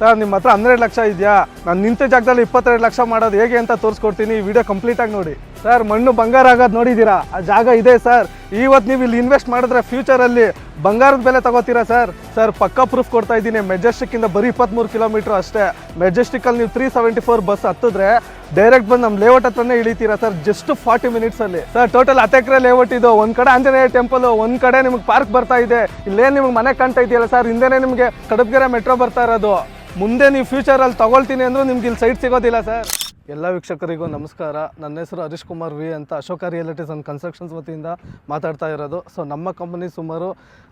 Sir ನಿಮ್ಮ ಹತ್ರ ಹನ್ನೆರಡು ಲಕ್ಷ ಇದೆಯಾ? ನಾನು ನಿಂತ ಜಾಗದಲ್ಲಿ ಇಪ್ಪತ್ತೆರಡು ಲಕ್ಷ ಮಾಡೋದು ಹೇಗೆ ಅಂತ ತೋರಿಸ್ಕೊಡ್ತೀನಿ ಈ ವಿಡಿಯೋ ಕಂಪ್ಲೀಟಾಗಿ ನೋಡಿ. ಸರ್, ಮಣ್ಣು ಬಂಗಾರ ಆಗೋದು ನೋಡಿದ್ದೀರಾ? ಆ ಜಾಗ ಇದೆ ಸರ್. ಇವತ್ತು ನೀವು ಇಲ್ಲಿ ಇನ್ವೆಸ್ಟ್ ಮಾಡಿದ್ರೆ ಫ್ಯೂಚರಲ್ಲಿ ಬಂಗಾರದ ಬೆಲೆ ತಗೋತೀರಾ ಸರ್? ಸರ್, ಪಕ್ಕಾ ಪ್ರೂಫ್ ಕೊಡ್ತಾ ಇದ್ದೀನಿ. ಮೆಜೆಸ್ಟಿಕ್ಕಿಂದ ಬರೀ ಇಪ್ಪತ್ತ್ಮೂರು ಕಿಲೋಮೀಟ್ರ್ ಅಷ್ಟೇ. ಮೆಜೆಸ್ಟಿಕ್ಕಲ್ಲಿ ನೀವು ತ್ರೀ ಸೆವೆಂಟಿ ಫೋರ್ ಬಸ್ ಹತ್ತಿದ್ರೆ ಡೈರೆಕ್ಟ್ ಬಂದು ನಮ್ಮ ಲೇಔಟ್ ಹತ್ರನೇ ಇಳಿತೀರಾ ಸರ್? ಜಸ್ಟ್ ಫಾರ್ಟಿ ಮಿನಿಟ್ಸಲ್ಲಿ ಸರ್ ಟೋಟಲ್ ಹತ್ತು ಎಕರೆ ಲೇಔಟ್ ಇದು. ಒಂದು ಕಡೆ ಆಂಜನೇಯ ಟೆಂಪಲ್ ಒಂದು ಕಡೆ ನಿಮಗೆ ಪಾರ್ಕ್ ಬರ್ತಾ ಇದೆ. ಇಲ್ಲೇ ನಿಮಗೆ ಮನೆ ಕಾಣ್ತಾ ಇದೆಯಲ್ಲ ಸರ್? ಹಿಂದೆನೇ ನಿಮಗೆ ಕಡಬ್ಗೆರೆ ಮೆಟ್ರೋ ಬರ್ತಾ ಇರೋದು. ಮುಂದೆ ನೀವು ಫ್ಯೂಚರಲ್ಲಿ ತೊಗೊಳ್ತೀನಿ ಅಂದರೂ ನಿಮ್ಗೆ ಇಲ್ಲಿ ಸೈಟ್ ಸಿಗೋದಿಲ್ಲ ಸರ್ ಎಲ್ಲ ವೀಕ್ಷಕರಿಗೂ ನಮಸ್ಕಾರ. ನನ್ನ ಹೆಸರು ಹರೀಶ್ ಕುಮಾರ್ ವಿ ಅಂತ ಅಶೋಕ ರಿಯಾಲಿಟೀಸ್ ಅಂಡ್ ಕನ್ಸ್ಟ್ರಕ್ಷನ್ಸ್ ವತಿಯಿಂದ ಮಾತಾಡ್ತಾ ಇರೋದು. ಸೊ ನಮ್ಮ ಕಂಪನಿ ಸುಮಾರು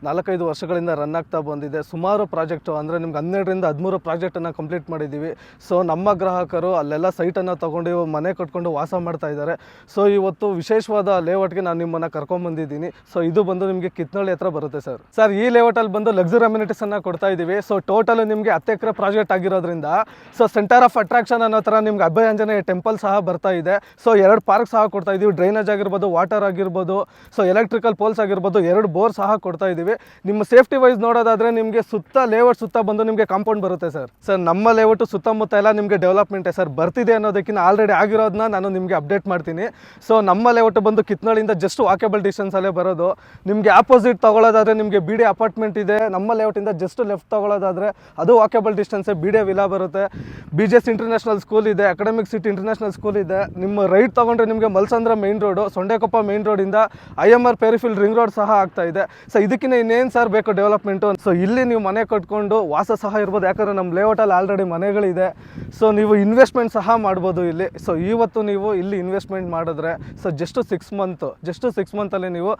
ನಾಲ್ಕೈದು ವರ್ಷಗಳಿಂದ ರನ್ ಆಗ್ತಾ ಬಂದಿದೆ. ಸುಮಾರು ಪ್ರಾಜೆಕ್ಟು ಅಂದರೆ ನಿಮ್ಗೆ ಹನ್ನೆರಡರಿಂದ ಹದಿಮೂರು ಪ್ರಾಜೆಕ್ಟನ್ನು ಕಂಪ್ಲೀಟ್ ಮಾಡಿದ್ದೀವಿ. ಸೊ ನಮ್ಮ ಗ್ರಾಹಕರು ಅಲ್ಲೆಲ್ಲ ಸೈಟನ್ನು ತೊಗೊಂಡು, ಮನೆ ಕಟ್ಕೊಂಡು ವಾಸ ಮಾಡ್ತಾ ಇದ್ದಾರೆ. ಸೊ ಇವತ್ತು ವಿಶೇಷವಾದ ಲೇಔಟ್ಗೆ ನಾನು ನಿಮ್ಮನ್ನು ಕರ್ಕೊಂಬಂದಿದ್ದೀನಿ ಸೊ ಇದು ಬಂದು ನಿಮಗೆ ಕಿತ್ನಳ್ಳಿ ಹತ್ರ ಬರುತ್ತೆ ಸರ್ ಸರ್ ಈ ಲೇಔಟಲ್ಲಿ ಬಂದು ಲಕ್ಸುರಿ ಅಮ್ಯುನಿಟೀಸನ್ನು ಕೊಡ್ತಾ ಇದ್ದೀವಿ. ಸೊ ಟೋಟಲ್ ನಿಮಗೆ ಹತ್ತು ಎಕರೆ ಪ್ರಾಜೆಕ್ಟ್ ಆಗಿರೋದ್ರಿಂದ ಸೊ ಸೆಂಟರ್ ಆಫ್ ಅಟ್ರಾಕ್ಷನ್ ಅನ್ನೋ ಥರ ನಿಮ್ಗೆ ಅಭಯ ಆಂಜನೇಯ ಟೆಂಪಲ್ ಸಹ ಬರ್ತಾ ಇದೆ. ಸೊ ಎರಡು ಪಾರ್ಕ್ ಸಹ ಕೊಡ್ತಾ ಇದ್ದೀವಿ ಡ್ರೈನೇಜ್ ಆಗಿರ್ಬೋದು, ವಾಟರ್ ಆಗಿರ್ಬೋದು ಸೊ ಎಲೆಕ್ಟ್ರಿಕಲ್ ಪೋಲ್ಸ್ ಆಗಿರ್ಬೋದು, ಎರಡು ಬೋರ್ ಸಹ ಕೊಡ್ತಾ ಇದ್ದೀವಿ ನಿಮ್ಮ ಸೇಫ್ಟಿ ವೈಸ್ ನೋಡೋದಾದ್ರೆ ನಿಮಗೆ ಸುತ್ತ ಲೇಔಟ್ ಸುತ್ತ ಬಂದು ನಿಮಗೆ ಕಾಂಪೌಂಡ್ ಬರುತ್ತೆ ಸರ್. ಸರ್ ನಮ್ಮ ಲೇಔಟ್ ಸುತ್ತಮುತ್ತ ಎಲ್ಲ ನಿಮಗೆ ಡೆವಲಪ್ಮೆಂಟೇ ಸರ್ ಬರ್ತಿದೆ ಅನ್ನೋದಕ್ಕಿಂತ ಆಲ್ರೆಡಿ ಆಗಿರೋದನ್ನ ನಾನು ನಿಮಗೆ ಅಪ್ಡೇಟ್ ಮಾಡ್ತೀನಿ. ಸೊ ನಮ್ಮ ಲೇಔಟ್ ಬಂದು ಕಿತ್ನಳಿಂದ ಜಸ್ಟ್ ವಾಕೇಬಲ್ ಡಿಸ್ಟೆನ್ಸಲ್ಲೇ ಬರೋದು. ನಿಮಗೆ ಆಪೋಸಿಟ್ ತಗೊಳ್ಳೋದಾದ್ರೆ ನಿಮಗೆ ಬಿ ಡಿ ಅಪಾರ್ಟ್ಮೆಂಟ್ ಇದೆ. ನಮ್ಮ ಲೇಔಟಿಂದ ಜಸ್ಟ್ ಲೆಫ್ಟ್ ತಗೊಳ್ಳೋದಾದ್ರೆ ಅದು ವಾಕೇಬಲ್ ಡಿಸ್ಟೆನ್ಸೇ ಬಿ ಡಿ ವಿಲಾ ಬರುತ್ತೆ. B G S international school ಇದೆ. ಅಕಾಡೆಮಿಕ್ ಸಿಟಿ ಇಂಟರ್ನ್ಯಾಷನಲ್ ಸ್ಕೂಲ್ ಇದೆ. ನಿಮ್ಮ ರೈಟ್ ತಗೊಂಡ್ರೆ ನಿಮಗೆ Malsandra main road Sondekoppa main ರೋಡಿಂದ I M R peripheral ring road ಸಹ ಆಗ್ತಾ ಇದೆ. ಸೊ ಇದಕ್ಕಿಂತ ಇನ್ನೇನು ಸರ್ ಬೇಕು ಡೆವಲಪ್ಮೆಂಟು ಸೊ ಇಲ್ಲಿ ನೀವು ಮನೆ ಕಟ್ಕೊಂಡು ವಾಸ ಸಹ ಇರ್ಬೋದು. ಯಾಕಂದರೆ ನಮ್ಮ ಲೇಔಟಲ್ಲಿ ಆಲ್ರೆಡಿ ಮನೆಗಳಿದೆ. ಸೊ ನೀವು ಇನ್ವೆಸ್ಟ್ಮೆಂಟ್ ಸಹ ಮಾಡ್ಬೋದು ಇಲ್ಲಿ. ಸೊ ಇವತ್ತು ನೀವು ಇಲ್ಲಿ ಇನ್ವೆಸ್ಟ್ಮೆಂಟ್ ಮಾಡಿದ್ರೆ so just six month just six ಮಂತಲ್ಲಿ ನೀವು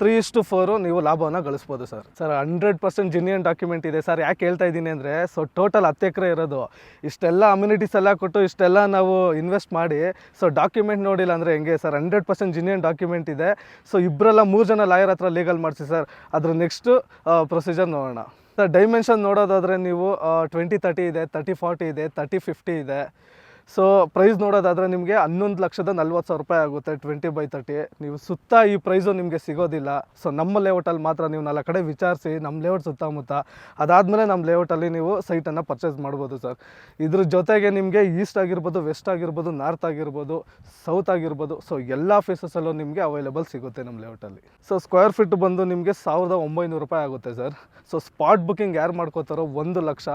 ತ್ರೀ ಇಷ್ಟು ಫೋರು ನೀವು ಲಾಭವನ್ನು ಗಳಿಸ್ಬೋದು sir sir hundred percent genuine document ಇದೆ. ಸರ್ ಯಾಕೆ ಹೇಳ್ತಾ ಇದ್ದೀನಿ ಅಂದರೆ ಸೊ ಟೋಟಲ್ ಹತ್ತು ಎಕರೆ ಇರೋದು. ಇಷ್ಟೆಲ್ಲ ಅಮ್ಯುನಿಟೀಸ್ ಎಲ್ಲ ಕೊಟ್ಟು, ಇಷ್ಟೆಲ್ಲ ನಾವು ಇನ್ವೆಸ್ಟ್ ಮಾಡಿ ಸೊ ಡಾಕ್ಯುಮೆಂಟ್ ನೋಡಿಲ್ಲ ಅಂದರೆ ಹೆಂಗೆ sir hundred percent genuine document ಇದೆ. ಸೊ ಇಬ್ಬರೆಲ್ಲ ಮೂರು ಜನ ಲಾಯರ್ ಹತ್ರ ಲೀಗಲ್ ಮಾಡಿಸಿ ಸರ್ ಅದ್ರ ನೆಕ್ಸ್ಟು ಪ್ರೊಸೀಜರ್ ನೋಡೋಣ. ಸರ್ ಡೈಮೆನ್ಷನ್ ನೋಡೋದಾದರೆ ನೀವು ಟ್ವೆಂಟಿ ತರ್ಟಿ ಇದೆ ತರ್ಟಿ ಫಾರ್ಟಿ ಇದೆ ತರ್ಟಿ ಫಿಫ್ಟಿ ಇದೆ. ಸೊ ಪ್ರೈಸ್ ನೋಡೋದಾದರೆ ನಿಮಗೆ ಹನ್ನೊಂದು ಲಕ್ಷದ ನಲ್ವತ್ತು ಸಾವಿರ ರೂಪಾಯಿ ಆಗುತ್ತೆ ಟ್ವೆಂಟಿ ಬೈ ತರ್ಟಿ ನೀವು ಸುತ್ತ ಈ ಪ್ರೈಸು ನಿಮಗೆ ಸಿಗೋದಿಲ್ಲ. ಸೊ ನಮ್ಮ ಲೇಔಟಲ್ಲಿ ಮಾತ್ರ ನೀವು ನಾಲ್ಕು ಕಡೆ ವಿಚಾರಿಸಿ, ನಮ್ಮ ಲೇಔಟ್ ಸುತ್ತಮುತ್ತ, ಅದಾದಮೇಲೆ ನಮ್ಮ ಲೇಔಟಲ್ಲಿ ನೀವು ಸೈಟನ್ನು ಪರ್ಚೇಸ್ ಮಾಡ್ಬೋದು ಸರ್. ಇದ್ರ ಜೊತೆಗೆ ನಿಮಗೆ ಈಸ್ಟ್ ಆಗಿರ್ಬೋದು ವೆಸ್ಟ್ ಆಗಿರ್ಬೋದು ನಾರ್ತ್ ಆಗಿರ್ಬೋದು ಸೌತ್ ಆಗಿರ್ಬೋದು ಸೊ ಎಲ್ಲ ಫೇಸಸಲ್ಲೂ ನಿಮಗೆ ಅವೈಲೇಬಲ್ ಸಿಗುತ್ತೆ ನಮ್ಮ ಲೇಔಟಲ್ಲಿ ಸೊ ಸ್ಕ್ವೇರ್ ಫೀಟ್ ಬಂದು ನಿಮಗೆ ಸಾವಿರದ ಒಂಬೈನೂರು ರೂಪಾಯಿ ಆಗುತ್ತೆ ಸರ್. ಸೊ ಸ್ಪಾಟ್ ಬುಕ್ಕಿಂಗ್ ಯಾರು ಮಾಡ್ಕೋತಾರೋ ಒಂದು ಲಕ್ಷ.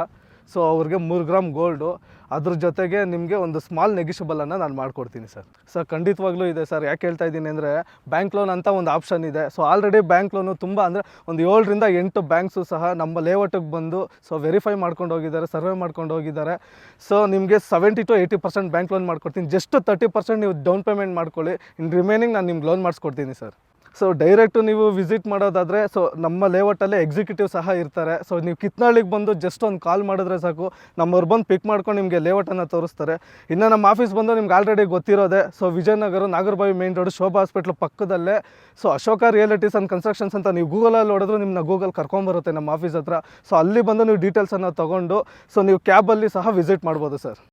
ಸೊ ಅವ್ರಿಗೆ ಮೂರು ಗ್ರಾಮ್ ಗೋಲ್ಡು ಅದ್ರ ಜೊತೆಗೆ ನಿಮಗೆ ಒಂದು ಸ್ಮಾಲ್ ನೆಗಿಷಬಲನ್ನು ನಾನು ಮಾಡ್ಕೊಡ್ತೀನಿ ಸರ್ ಸರ್ ಖಂಡಿತವಾಗ್ಲೂ ಇದೆ ಸರ್ ಯಾಕೆ ಹೇಳ್ತಾ ಇದ್ದೀನಿ ಅಂದರೆ ಬ್ಯಾಂಕ್ ಲೋನ್ ಅಂತ ಒಂದು ಆಪ್ಷನ್ ಇದೆ. ಸೊ ಆಲ್ರೆಡಿ ಬ್ಯಾಂಕ್ ಲೋನು ತುಂಬ ಅಂದರೆ ಒಂದು ಏಳರಿಂದ ಎಂಟು ಬ್ಯಾಂಕ್ಸು ಸಹ ನಮ್ಮ ಲೇಔಟಿಗೆ ಬಂದು ಸೊ ವೆರಿಫೈ ಮಾಡ್ಕೊಂಡು ಹೋಗಿದ್ದಾರೆ ಸರ್ವೆ ಮಾಡ್ಕೊಂಡು ಹೋಗಿದ್ದಾರೆ. ಸೊ ನಿಮಗೆ seventy two eighty percent bank loan ಮಾಡ್ಕೊಡ್ತೀನಿ. ಜಸ್ಟ್ ತರ್ಟಿ ಪರ್ಸೆಂಟ್ ನೀವು ಡೌನ್ ಪೇಮೆಂಟ್ ಮಾಡ್ಕೊಳ್ಳಿ. ಇನ್ ರಿಮೈನಿಂಗ್ ನಾನು ನಿಮ್ಗೆ ಲೋನ್ ಮಾಡಿಸ್ಕೊಡ್ತೀನಿ ಸರ್ ಸೊ ಡೈರೆಕ್ಟು ನೀವು ವಿಸಿಟ್ ಮಾಡೋದಾದರೆ ಸೊ ನಮ್ಮ ಲೇಔಟಲ್ಲೇ ಎಕ್ಸಿಕ್ಯೂಟಿವ್ ಸಹ ಇರ್ತಾರೆ. ಸೊ ನೀವು ಕಿತ್ನಾಳಿಗೆ ಬಂದು ಜಸ್ಟ್ ಒಂದು ಕಾಲ್ ಮಾಡಿದ್ರೆ ಸಾಕು. ನಮ್ಮವ್ರು ಬಂದು ಪಿಕ್ ಮಾಡ್ಕೊಂಡು ನಿಮಗೆ ಲೇಔಟನ್ನು ತೋರಿಸ್ತಾರೆ. ಇನ್ನು ನಮ್ಮ ಆಫೀಸ್ ಬಂದು ನಿಮ್ಗೆ already ಗೊತ್ತಿರೋದೆ. So Vijayanagar Nagarbhavi main road Shobha hospital ಪಕ್ಕದಲ್ಲೇ. So Ashoka realities and constructions ಅಂತ ನೀವು ಗೂಗಲಲ್ಲಿ ಹೊಡೆದ್ರು ನಿಮ್ಮನ್ನ ಗೂಗಲ್ ಕರ್ಕೊಂಬರುತ್ತೆ ನಮ್ಮ ಆಫೀಸ್ ಹತ್ರ. ಸೊ ಅಲ್ಲಿ ಬಂದು ನೀವು ಡೀಟೇಲ್ಸನ್ನು ತೊಗೊಂಡು ಸೊ ನೀವು ಕ್ಯಾಬಲ್ಲಿ ಸಹ ವಿಸಿಟ್ ಮಾಡ್ಬೋದು ಸರ್